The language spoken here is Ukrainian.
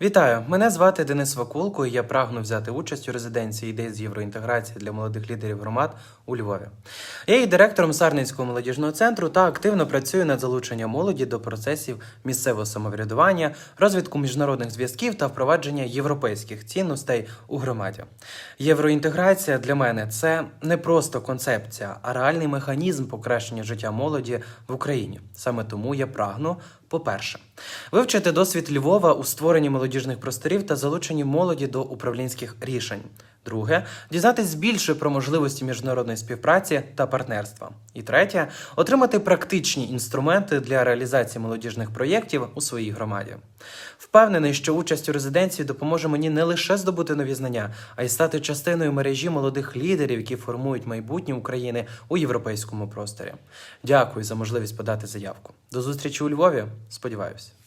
Вітаю! Мене звати Денис Вакулко, і я прагну взяти участь у резиденції ідей з євроінтеграції для молодих лідерів громад у Львові. Я є директором Сарницького молодіжного центру та активно працюю над залученням молоді до процесів місцевого самоврядування, розвитку міжнародних зв'язків та впровадження європейських цінностей у громаді. Євроінтеграція для мене це не просто концепція, а реальний механізм покращення життя молоді в Україні. Саме тому я прагну. По-перше, вивчити досвід Львова у створенні молодіжних просторів та залученні молоді до управлінських рішень. Друге, дізнатись більше про можливості міжнародної співпраці та партнерства. І третє, отримати практичні інструменти для реалізації молодіжних проєктів у своїй громаді. Впевнений, що участь у резиденції допоможе мені не лише здобути нові знання, а й стати частиною мережі молодих лідерів, які формують майбутнє України у європейському просторі. Дякую за можливість подати заявку. До зустрічі у Львові. Сподіваюся.